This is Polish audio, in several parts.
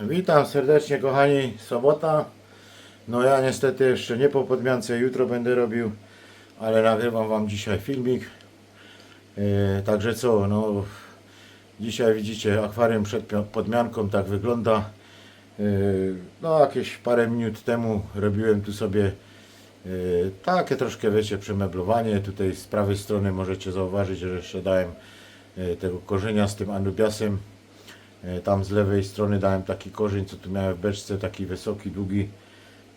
Witam serdecznie kochani, sobota. No ja niestety jeszcze nie po podmiance, jutro będę robił, ale nagrywam wam dzisiaj filmik. E, także co, no dzisiaj widzicie akwarium przed podmianką tak wygląda. E, no jakieś parę minut temu robiłem tu sobie e, takie troszkę wiecie przemeblowanie. Tutaj z prawej strony możecie zauważyć, że jeszcze dałem tego korzenia z tym anubiasem. E, Tam z lewej strony dałem taki korzeń, co tu miałem w beczce, taki wysoki, długi,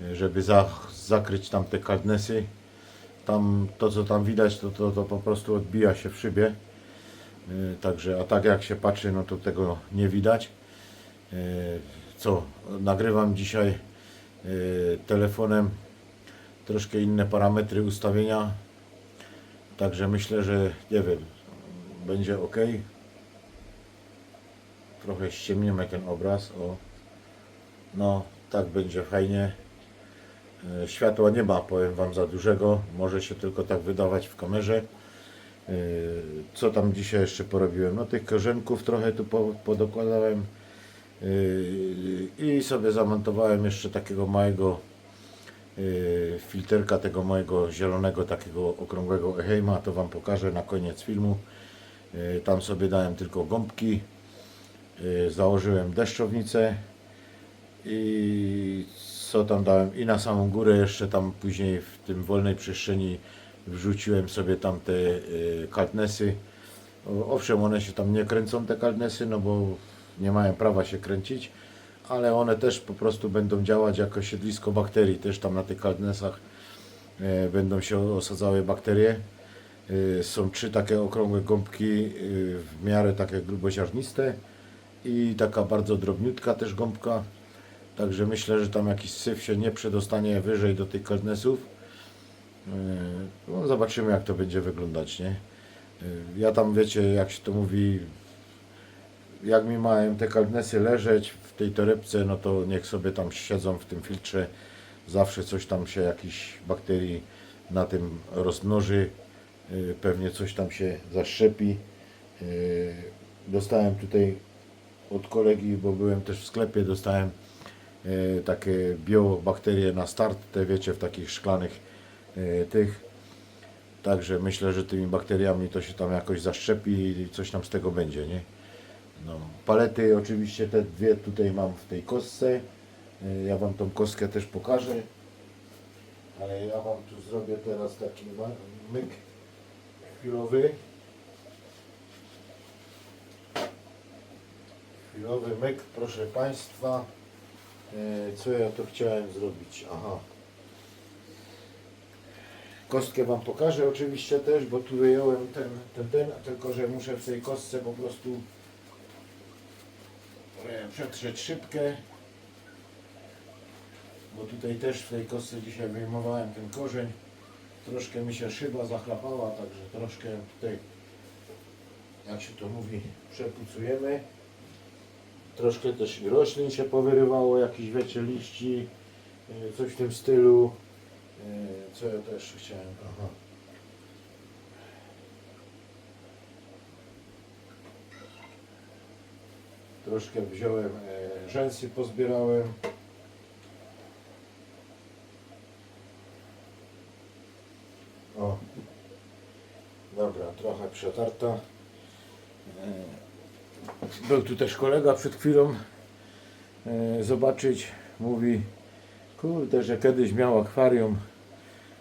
e, żeby za, zakryć tam te kardnesy. Tam to, co tam widać, to, to, to po prostu odbija się w szybie. E, Także, a tak jak się patrzy, no to tego nie widać. Co, nagrywam dzisiaj telefonem troszkę inne parametry ustawienia. Także myślę, że nie wiem, będzie ok trochę ściemnimy ten obraz. O. No, tak będzie fajnie. E, Światła nie ma, powiem Wam, za dużego. Może się tylko tak wydawać w kamerze. E, Co tam dzisiaj jeszcze porobiłem? No tych korzenków trochę tu po- podokładałem. E, I sobie zamontowałem jeszcze takiego małego filterka tego mojego zielonego, takiego okrągłego Eheima. To Wam pokażę na koniec filmu. Tam sobie dałem tylko gąbki. Y, założyłem deszczownicę i co tam dałem i na samą górę jeszcze tam później w tym wolnej przestrzeni wrzuciłem sobie tam te y, kaltnesy. O, Owszem, one się tam nie kręcą te kaltnesy, no bo nie mają prawa się kręcić, ale one też po prostu będą działać jako siedlisko bakterii, też tam na tych kaltnesach e, będą się osadzały bakterie. Y, Są trzy takie okrągłe gąbki y, w miarę takie gruboziarniste i taka bardzo drobniutka też gąbka. Także myślę, że tam jakiś syf się nie przedostanie wyżej do tych kardnesów. Yy, No, zobaczymy jak to będzie wyglądać, nie? Yy, Ja tam wiecie, jak się to mówi, jak mi mają te kardnesy leżeć w tej torebce, no to niech sobie tam siedzą w tym filtrze. Zawsze coś tam się, jakiś bakterii na tym rozmnoży. Yy, Pewnie coś tam się zaszczepi. Dostałem tutaj od kolegi, bo byłem też w sklepie, dostałem e, takie biobakterie na start, te wiecie, w takich szklanych e, tych. Także myślę, że tymi bakteriami to się tam jakoś zaszczepi i coś tam z tego będzie, nie? No, palety oczywiście te dwie tutaj mam w tej kostce. E, Ja Wam tą kostkę też pokażę. Ale ja Wam tu zrobię teraz taki myk chwilowy. Chwilowy myk, proszę Państwa. E, Co ja tu chciałem zrobić? Aha. Kostkę Wam pokażę oczywiście też, bo tu wyjąłem ten, ten, ten, tylko że muszę w tej kostce po prostu e, przetrzeć szybkę. Bo tutaj też w tej kostce dzisiaj wyjmowałem ten korzeń. Troszkę mi się szyba zachlapała, także troszkę tutaj, jak się to mówi, przepucujemy. Troszkę też roślin się powyrywało, jakieś wiecie liści, e, coś w tym stylu. E, Co ja też chciałem? Aha. Troszkę wziąłem e, rzęsy, pozbierałem. O. Dobra, trochę przetarta. Był tu też kolega przed chwilą e, zobaczyć. Mówi, kurde, że kiedyś miał akwarium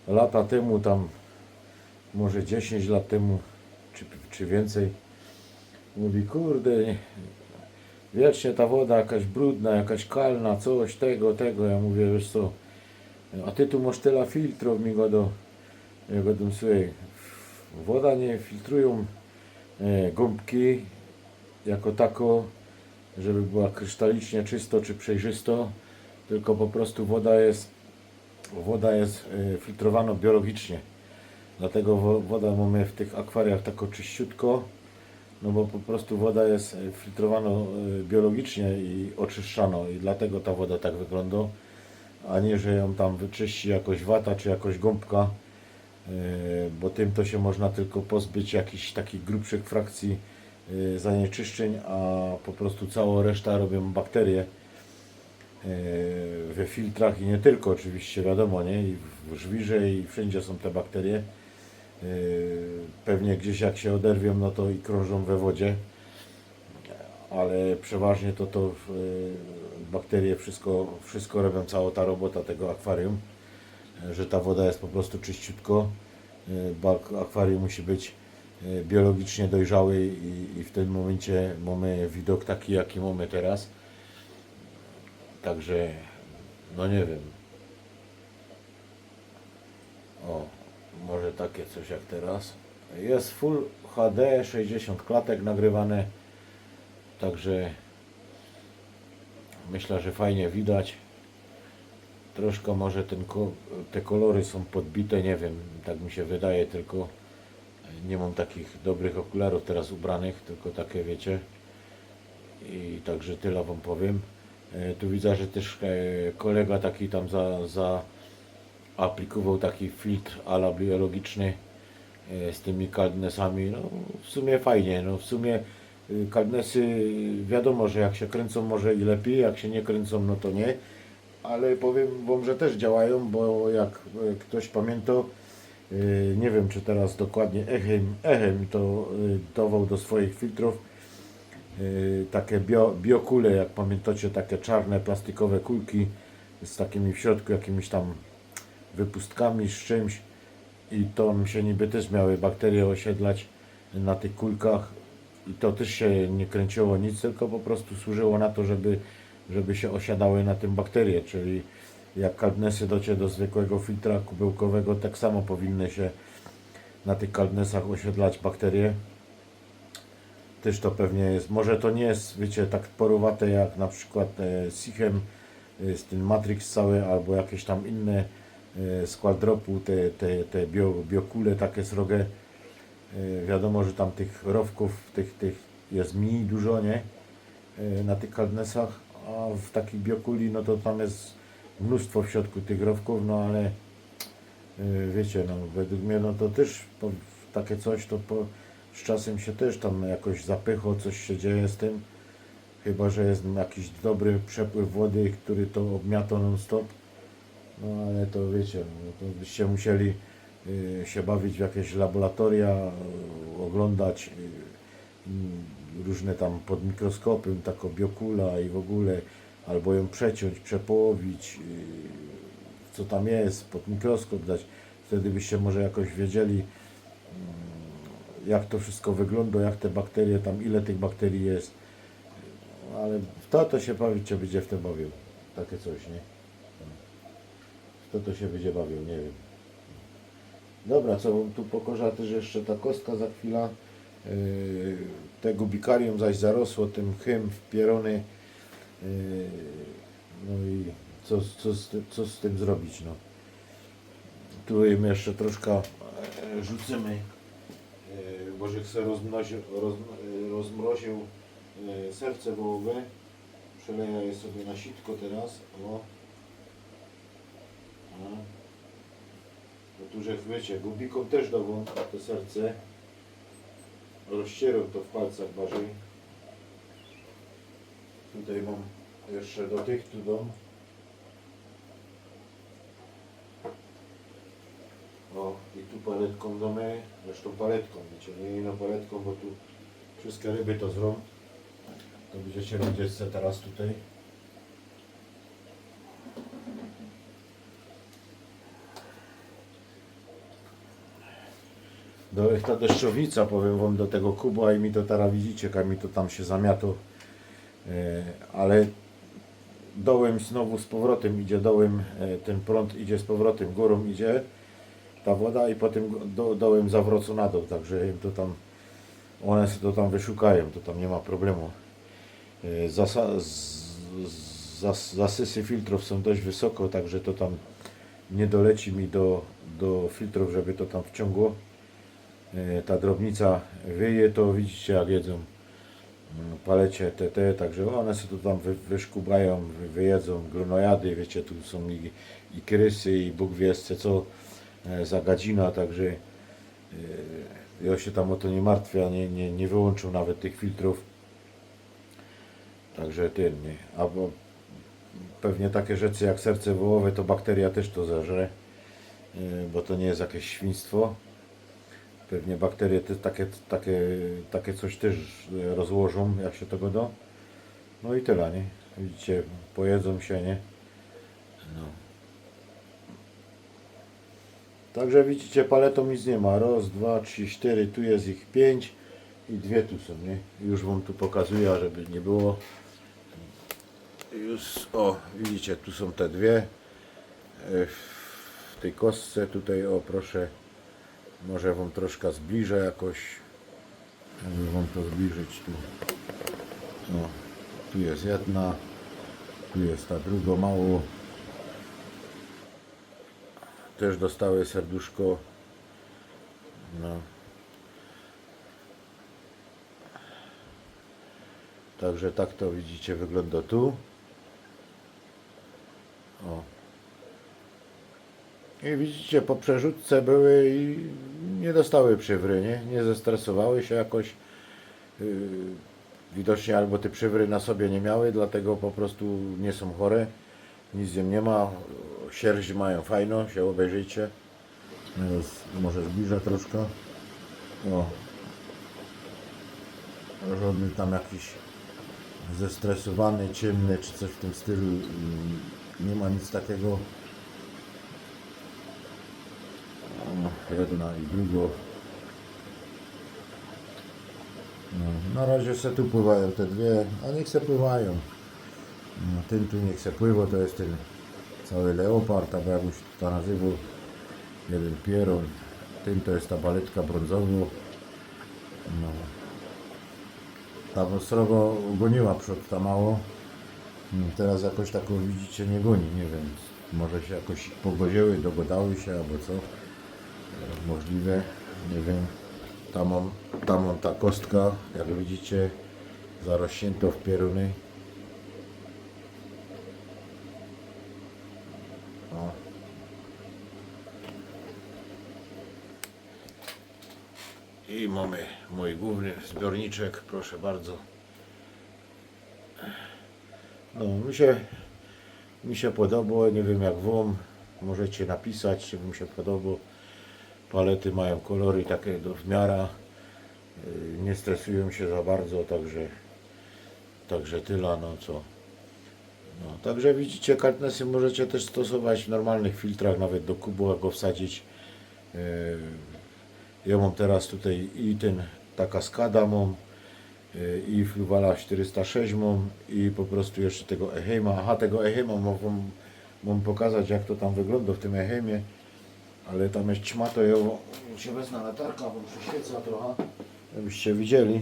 lata temu, tam może 10 lat temu, czy, czy więcej. Mówi, kurde, wiecznie ta woda jakaś brudna, jakaś kalna, coś tego, tego. Ja mówię, wiesz co, a ty tu masz tyle filtrów, mi go do, ja go do woda nie filtrują e, gąbki, jako tako, żeby była krystalicznie czysto czy przejrzysto, tylko po prostu woda jest, woda jest e, filtrowana biologicznie. Dlatego wo- woda mamy w tych akwariach tako czyściutko, no bo po prostu woda jest e, filtrowana e, biologicznie i oczyszczana i dlatego ta woda tak wygląda, a nie, że ją tam wyczyści jakoś wata czy jakoś gąbka, bo tym to się można tylko pozbyć jakichś takich grubszych frakcji zanieczyszczeń, a po prostu cała reszta robią bakterie. we filtrach i nie tylko oczywiście, wiadomo, nie? I w żwirze i wszędzie są te bakterie. E, Pewnie gdzieś jak się oderwią, no to i krążą we wodzie, ale przeważnie to to bakterie wszystko, wszystko robią, cała ta robota tego akwarium, że ta woda jest po prostu czyściutko, bo ak- akwarium musi być biologicznie dojrzały i, i w tym momencie mamy widok taki, jaki mamy teraz. Także, no nie wiem. O, może takie coś jak teraz. Jest Full HD, 60 klatek nagrywane. Także myślę, że fajnie widać. Troszkę może ten, te kolory są podbite, nie wiem, tak mi się wydaje, tylko nie mam takich dobrych okularów teraz ubranych, tylko takie wiecie. I także tyle wam powiem. E, Tu widzę, że też e, kolega taki tam za, za aplikował taki filtr ala biologiczny e, z tymi kaldnesami. No w sumie fajnie, no w sumie y, kaldnesy wiadomo, że jak się kręcą może i lepiej, jak się nie kręcą no to nie. Ale powiem wam, że też działają, bo jak ktoś pamięta, nie wiem czy teraz dokładnie Echem, Echem to y, dawał do swoich filtrów. Y, takie bio, biokule, jak pamiętacie, takie czarne plastikowe kulki z takimi w środku jakimiś tam wypustkami, z czymś. I to się niby też miały bakterie osiedlać na tych kulkach. I to też się nie kręciło nic, tylko po prostu służyło na to, żeby, żeby się osiadały na tym bakterie, czyli jak kaldnesy docie do zwykłego filtra kubełkowego, tak samo powinny się na tych kaldnesach osiedlać bakterie. Też to pewnie jest, może to nie jest, wiecie, tak porowate jak na przykład e, Sichem, e, z tym Matrix cały, albo jakieś tam inne e, skład te, te, te bio, biokule takie srogie. E, wiadomo, że tam tych rowków, tych, tych jest mniej dużo, nie? E, na tych kaldnesach, a w takich biokuli, no to tam jest mnóstwo w środku tych rowków, no ale e, wiecie, no według mnie, no to też po, takie coś, to po, z czasem się też tam jakoś zapycho, coś się dzieje z tym. Chyba, że jest jakiś dobry przepływ wody, który to obmiata non stop. No ale to wiecie, no, to byście musieli y, się bawić w jakieś laboratoria, y, oglądać y, y, różne tam pod mikroskopem, taką biokula i w ogóle, albo ją przeciąć, przepołowić, y, co tam jest, pod mikroskop dać. Wtedy byście może jakoś wiedzieli, mm, jak to wszystko wygląda, jak te bakterie tam, ile tych bakterii jest. Ale w to to się bawić, się będzie w tym bawił. Takie coś, nie? W to to się będzie bawił, nie wiem. Dobra, co wam tu pokorza też jeszcze ta kostka za chwilę. Yy, te gubikarium zaś zarosło tym chym w pierony. Yy, no i co, co, co z tym zrobić, no. Tu jeszcze troszkę e, rzucimy. Yy, Bożek se rozmnoził, roz, e, rozmroził e, serce wołowe. Przeleja je sobie na sitko teraz. O. No tu, że wiecie, gubikom też dawą to serce. Rozcierał to w palcach bardziej. Tutaj mam jeszcze do tych tu dom. O, i tu paletką domy, zresztą paletką, wiecie, nie inną paletką, bo tu wszystkie ryby to zrą. To będziecie widzieć se teraz tutaj. Do, ta deszczowica, powiem wam, do tego kubła i mi to teraz widzicie, jak mi to tam się zamiato. E, ale dołem znowu z powrotem idzie dołem, e, ten prąd idzie z powrotem, górą idzie ta woda i potem do, dołem zawrocu na dół, także im to tam, one się to tam wyszukają, to tam nie ma problemu. E, Zasa, z, zas, zasysy filtrów są dość wysoko, także to tam nie doleci mi do, do filtrów, żeby to tam wciągło. Ta drobnica wyje, to widzicie jak jedzą palecie TT, także one sobie to tam wy, wyszkubają, wy, wyjedzą glonojady, wiecie, tu są i, i krysy i Bóg wie co e, za gadzina, także e, ja się tam o to nie martwię, nie, nie, nie wyłączył nawet tych filtrów. Także ten, nie. A bo pewnie takie rzeczy jak serce wołowe, to bakteria też to zażre, yy, bo to nie jest jakieś świństwo. Pewnie bakterie te, takie, takie, takie coś też rozłożą, jak się tego da. No i tyle, nie? Widzicie, pojedzą się, nie? No. Także widzicie, paletą nic nie ma. Raz, dwa, trzy, cztery, tu jest ich pięć i dwie tu są, nie? Już wam tu pokazuję, żeby nie było. Już, o, widzicie, tu są te dwie. E, W tej kostce tutaj, o proszę, może wam troszkę zbliżę jakoś. Żeby wam to zbliżyć tu. No, tu jest jedna, tu jest ta druga mało. Też dostały serduszko. No. Także tak to widzicie wygląda tu. O. I widzicie, po przerzutce były i nie dostały przywry, nie? Nie zestresowały się jakoś. Yy, widocznie albo te przywry na sobie nie miały, dlatego po prostu nie są chore. Nic im nie ma. Sierść mają fajną, się obejrzyjcie. Może zbliżę troszkę. O. Żadny tam jakiś zestresowany, ciemny czy coś w tym stylu. Nie ma nic takiego. Jedna i druga. No, na razie se tu pływają te dwie, a niech se pływają. No, ten tu niech se pływa, to jest ten cały leopard, albo jak się to nazywał. Jeden pieron. Ten to jest ta baletka brązowa. No. Ta srogo goniła przed ta mało. No, Teraz jakoś taką widzicie nie goni, nie wiem. Może się jakoś pogodziły, dogadały się albo co. Możliwe, nie wiem. Tam mam, tam mam ta kostka, jak widzicie, zarośnięto w pieruny. O. I mamy mój główny zbiorniczek, proszę bardzo. No, mi się, mi się podobało, nie wiem jak wam, możecie napisać, czy mi się podobało. Palety mają kolory takie do w miara, yy, nie stresują się za bardzo, także, także tyle, no co. No, także widzicie, kartnesy możecie też stosować w normalnych filtrach, nawet do kubu, jak go wsadzić. Yy, ja mam teraz tutaj i ten, ta kaskada mam, y, i Fluvala 406 mam, i po prostu jeszcze tego Eheima. Aha, tego Eheima mam, mam pokazać, jak to tam wygląda w tym Eheimie. Ale tam jest ćma, to ja się wezmę latarka, bo przyświeca trochę, żebyście widzieli.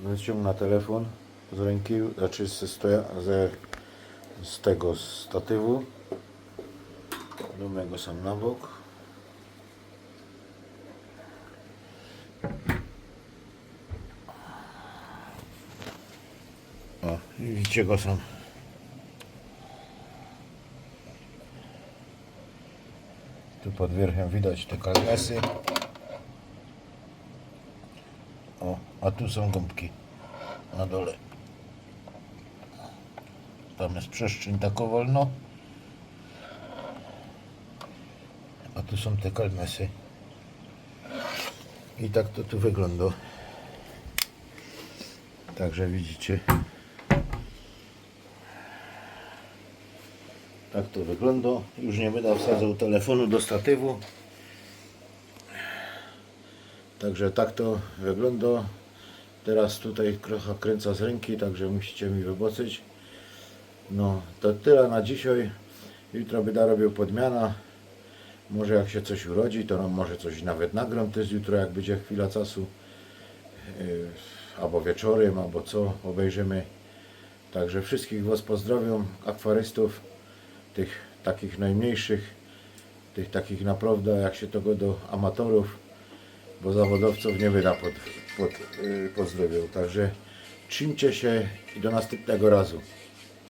Wyciągnę telefon z ręki, znaczy stoja, ze, z tego statywu. Dumę go sam na bok. O, i widzicie go sam. Tu pod wierchem widać te kalesy. O, a tu są gąbki na dole. Tam jest przestrzeń tako wolno. A tu są te kalmesy. I tak to tu wygląda. Także widzicie. Tak to wygląda. Już nie będę wsadzał telefonu do statywu. Także tak to wygląda. Teraz tutaj trochę kręcę z ręki, także musicie mi wybocyć. No, to tyle na dzisiaj. Jutro będę robił podmiana. Może jak się coś urodzi, to może coś nawet nagram też jutro, jak będzie chwila czasu. Yy, albo wieczorem, albo co, obejrzymy. Także wszystkich Was pozdrawiam, akwarystów, tych takich najmniejszych, tych takich naprawdę, jak się tego do amatorów, bo zawodowców nie wyda pod, pod, yy, pozdrowią. Także trzymcie się i do następnego razu.